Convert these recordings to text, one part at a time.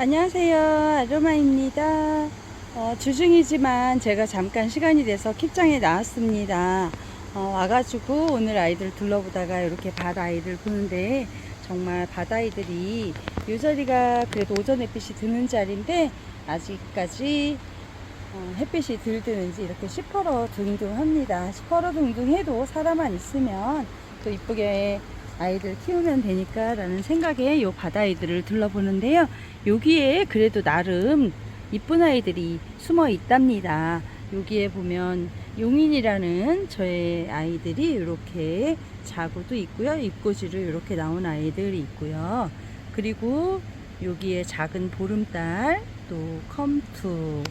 안녕하세요. 아로마입니다. 어, 주중이지만 제가 잠깐 시간이 돼서 킵장에 나왔습니다. 어, 와가지고 오늘 아이들 둘러보다가 이렇게 바다 아이들 보는데 정말 바다 아이들이 이 자리가 그래도 오전 햇빛이 드는 자리인데 아직까지 어, 햇빛이 덜 드는지 이렇게 시퍼러 둥둥합니다. 시퍼러 둥둥해도 사람만 있으면 또 이쁘게 아이들 키우면 되니까 라는 생각에 요 바다 아이들을 둘러보는데요. 여기에 그래도 나름 이쁜 아이들이 숨어 있답니다. 여기에 보면 용인이라는 저의 아이들이 이렇게 자구도 있고요. 입꼬지로 이렇게 나온 아이들이 있고요. 그리고 여기에 작은 보름달, 또 컴투,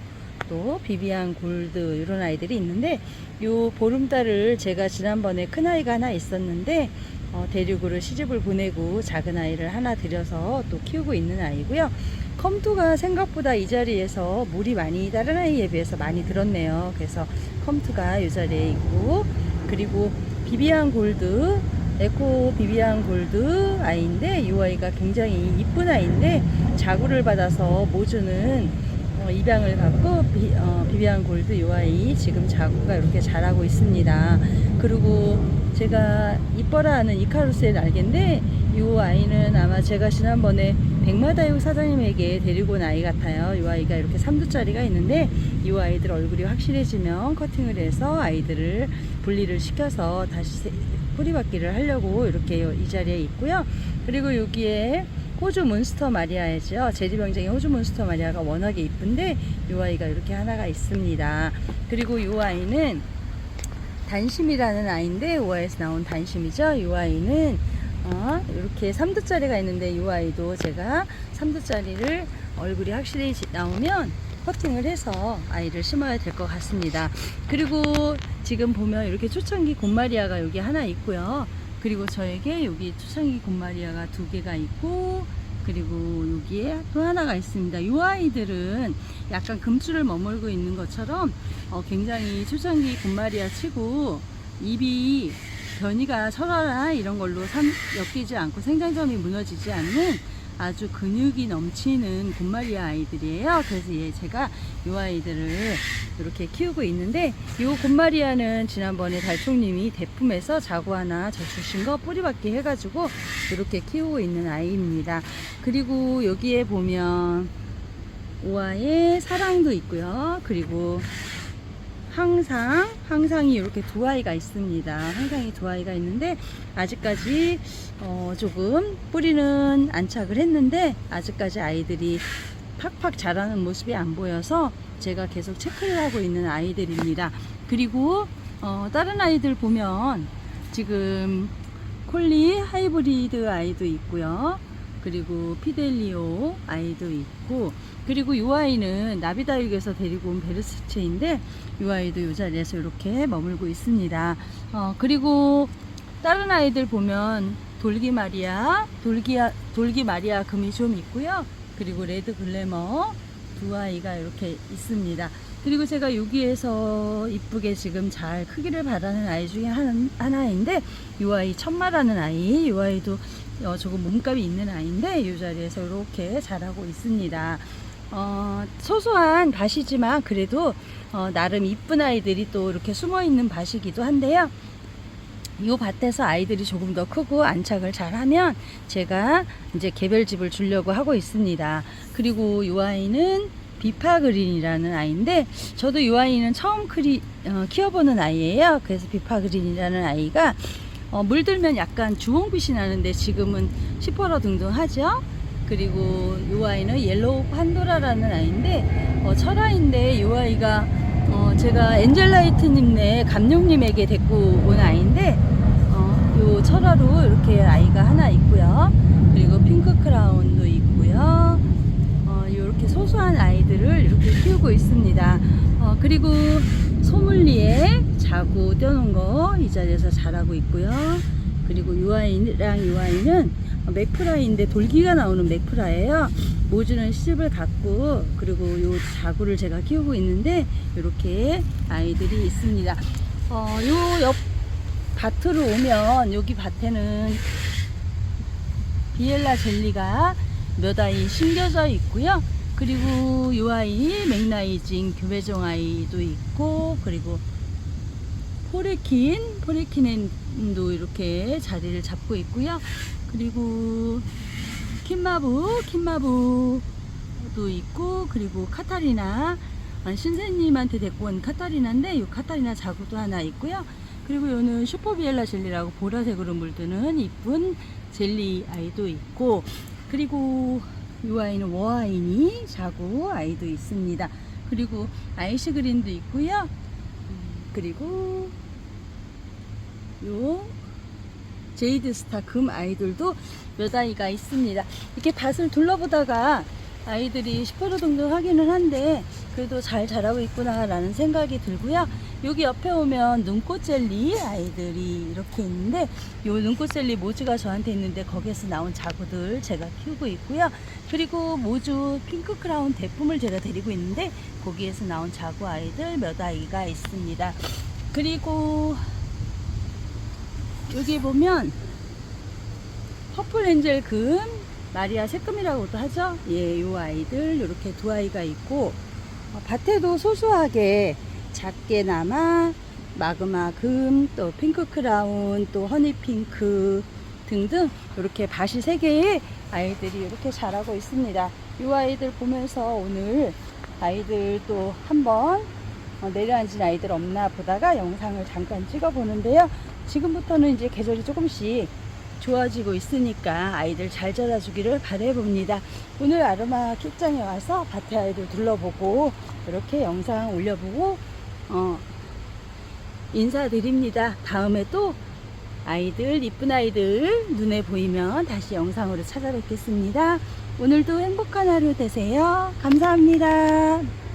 또 비비안 골드 이런 아이들이 있는데 요 보름달을 제가 지난번에 큰 아이가 하나 있었는데 어, 대륙으로 시집을 보내고 작은 아이를 하나 들여서 또 키우고 있는 아이고요. 컴투가 생각보다 이 자리에서 물이 많이 다른 아이에 비해서 많이 들었네요. 그래서 컴투가 이 자리에 있고 그리고 비비안 골드 에코 비비안 골드 아이인데 이 아이가 굉장히 이쁜 아이인데 자구를 받아서 모주는 어, 입양을 받고 비, 어, 비비안 골드 이 아이 지금 자구가 이렇게 자라고 있습니다. 그리고 제가 이뻐라 하는 이카루스의 날개인데 이 아이는 아마 제가 지난번에 백마다육 사장님에게 데리고 온 아이 같아요. 이 아이가 이렇게 3두짜리가 있는데 이 아이들 얼굴이 확실해지면 커팅을 해서 아이들을 분리를 시켜서 다시 세- 뿌리박기를 하려고 이렇게 이 자리에 있고요. 그리고 여기에 호주 몬스터 마리아이죠. 제리병쟁이 호주 몬스터 마리아가 워낙에 이쁜데 이 아이가 이렇게 하나가 있습니다. 그리고 이 아이는 단심이라는 아이인데 5화에서 나온 단심이죠. 이 아이는 어, 이렇게 3두짜리가 있는데 이 아이도 제가 3두짜리를 얼굴이 확실히 지- 나오면 커팅을 해서 아이를 심어야 될 것 같습니다. 그리고 지금 보면 이렇게 초창기 곰마리아가 여기 하나 있고요. 그리고 저에게 여기 초창기 곰마리아가 두 개가 있고 그리고 여기에 또 하나가 있습니다. 이 아이들은 약간 금줄을 머물고 있는 것처럼 어, 굉장히 초창기 곰마리아 치고 입이 변이가 철화나 이런 걸로 삼, 엮이지 않고 생장점이 무너지지 않는 아주 근육이 넘치는 곰마리아 아이들이에요. 그래서 얘 제가 이 아이들을 이렇게 키우고 있는데 이 곰마리아는 지난번에 달총님이 대품에서 자구 하나 저 주신 거 뿌리박기 해가지고 이렇게 키우고 있는 아이입니다. 그리고 여기에 보면 오아의 사랑도 있고요. 그리고 항상 항상이 이렇게 두 아이가 있습니다. 항상이 두 아이가 있는데 아직까지 어 조금 뿌리는 안착을 했는데 아직까지 아이들이 팍팍 자라는 모습이 안 보여서 제가 계속 체크를 하고 있는 아이들입니다. 그리고 어 다른 아이들 보면 지금 콜리 하이브리드 아이도 있고요. 그리고 피델리오 아이도 있고 그리고 이 아이는 나비다육에서 데리고 온 베르스체인데 이 아이도 이 자리에서 이렇게 머물고 있습니다. 어, 그리고 다른 아이들 보면 돌기 마리아, 돌기, 돌기 마리아 금이 좀 있고요. 그리고 레드 글래머 두 아이가 이렇게 있습니다. 그리고 제가 여기에서 이쁘게 지금 잘 크기를 바라는 아이 중에 한, 하나인데 이 아이 천마라는 아이, 이 아이도 어, 조금 몸값이 있는 아이인데 이 자리에서 이렇게 자라고 있습니다. 어, 소소한 밭이지만 그래도 어, 나름 이쁜 아이들이 또 이렇게 숨어 있는 밭이기도 한데요. 이 밭에서 아이들이 조금 더 크고 안착을 잘 하면 제가 이제 개별집을 주려고 하고 있습니다. 그리고 이 아이는 비파 그린이라는 아이인데 저도 이 아이는 처음 크리, 어, 키워보는 아이예요. 그래서 비파 그린이라는 아이가 어, 물들면 약간 주홍빛이 나는데 지금은 시퍼러둥둥하죠. 그리고 이 아이는 옐로우 판도라라는 아이인데 어, 철아인데 이 아이가 어, 제가 엔젤라이트님네 감독님에게 데리고 온 아이인데 어, 요 철화로 이렇게 아이가 하나 있고요. 그리고 핑크 크라운도 있고요. 어, 이렇게 소소한 아이들을 이렇게 키우고 있습니다. 어, 그리고 소믈리에 자구 떼어놓은 거 이 자리에서 자라고 있고요. 그리고 이 아이는 맥프라인데 돌기가 나오는 맥프라예요. 모주는 시집을 갖고 그리고 요 자구를 제가 키우고 있는데 이렇게 아이들이 있습니다. 어, 요 옆 밭으로 오면 여기 밭에는 비엘라 젤리가 몇 아이 심겨져 있고요. 그리고 이 아이 맥라이징 교배종 아이도 있고 그리고 포레킨 포레킨도 이렇게 자리를 잡고 있고요. 그리고 킨마부 킨마부도 있고 그리고 카타리나 아, 신세님한테 데리고 온 카타리나인데 이 카타리나 자구도 하나 있고요. 그리고 요는 슈퍼비엘라 젤리라고 보라색으로 물드는 이쁜 젤리 아이도 있고 그리고 이 아이는 워아이니 자구 아이도 있습니다. 그리고 아이시 그린도 있고요. 음, 그리고 요 제이드 스타 금 아이들도 몇 아이가 있습니다. 이렇게 밭을 둘러보다가 아이들이 시퍼르동동 하기는 한데 그래도 잘 자라고 있구나라는 생각이 들고요. 여기 옆에 오면 눈꽃 젤리 아이들이 이렇게 있는데 요 눈꽃 젤리 모주가 저한테 있는데 거기에서 나온 자구들 제가 키우고 있고요. 그리고 모주 핑크 크라운 대품을 제가 데리고 있는데 거기에서 나온 자구 아이들 몇 아이가 있습니다. 그리고 여기 보면 퍼플 엔젤 금 마리아 새금이라고도 하죠. 예, 요 아이들 이렇게 두 아이가 있고 어, 밭에도 소소하게 작게나마 마그마 금, 또 핑크 크라운, 또 허니 핑크 등등 이렇게 밭이 세 개의 아이들이 이렇게 자라고 있습니다. 이 아이들 보면서 오늘 아이들 또 한번 어, 내려앉은 아이들 없나 보다가 영상을 잠깐 찍어 보는데요. 지금부터는 이제 계절이 조금씩 좋아지고 있으니까 아이들 잘 자라주기를 바라봅니다. 오늘 아르마 kit장에 와서 밭에 아이들 둘러보고 이렇게 영상 올려보고 어, 인사드립니다. 다음에 또 아이들 이쁜 아이들 눈에 보이면 다시 영상으로 찾아뵙겠습니다. 오늘도 행복한 하루 되세요. 감사합니다.